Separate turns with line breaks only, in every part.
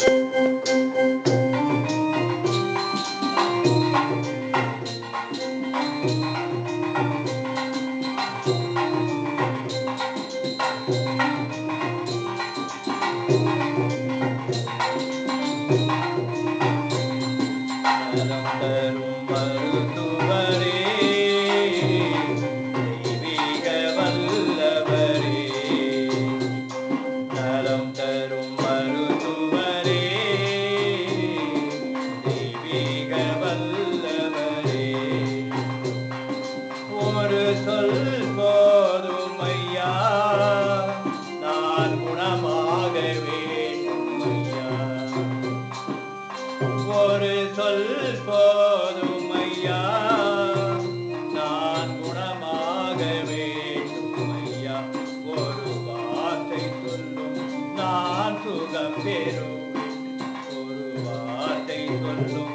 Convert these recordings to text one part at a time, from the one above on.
Música ஒரு சொல் போதும் ஐயா. நான் குணமாக வேண்டும் ஐயா. ஒரு வார்த்தை சொல்லும் நான் சுகம் பெறுவேன் ஒரு வார்த்தை சொல்லும்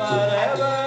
forever.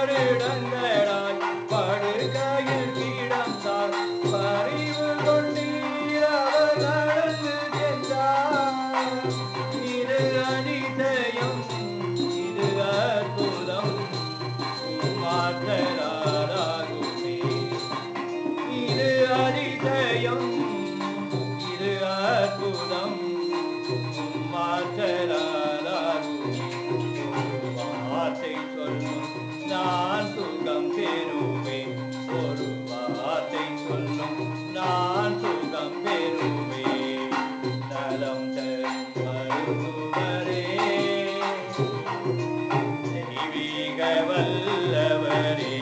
தெய்வீக வல்லவரே.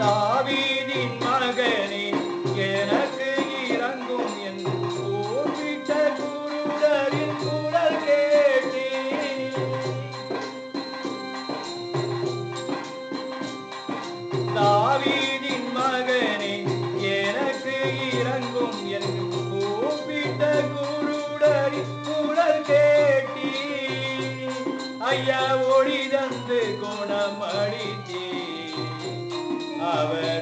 தாவீதின் மகன் Ave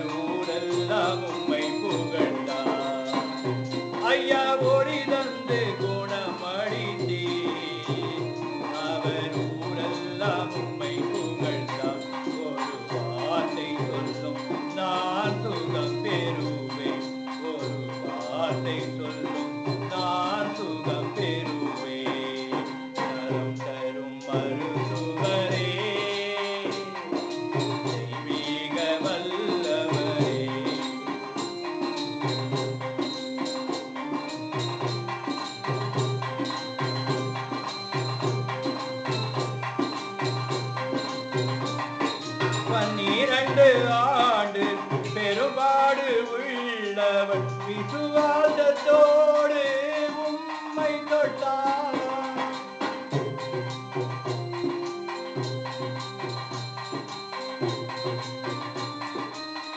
பன்னிரண்டு ஆண்டு பெருபாடு உள்ளவன் விசுவாசத்தோடு உம்மை தொட்டான்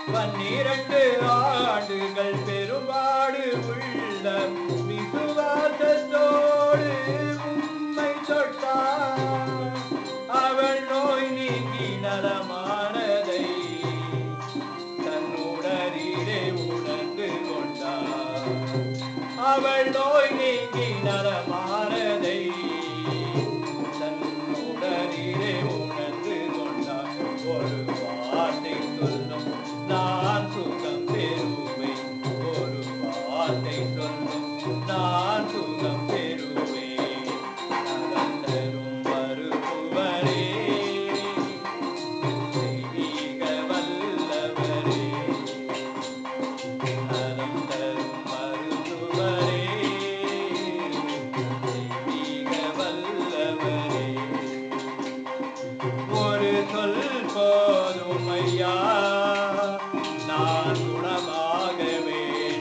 பன்னிரண்டு ஆண்டுகள் பெருபாடு உள்ள விசுவா அவள் நோய் நீங்கி நலமா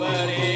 somebody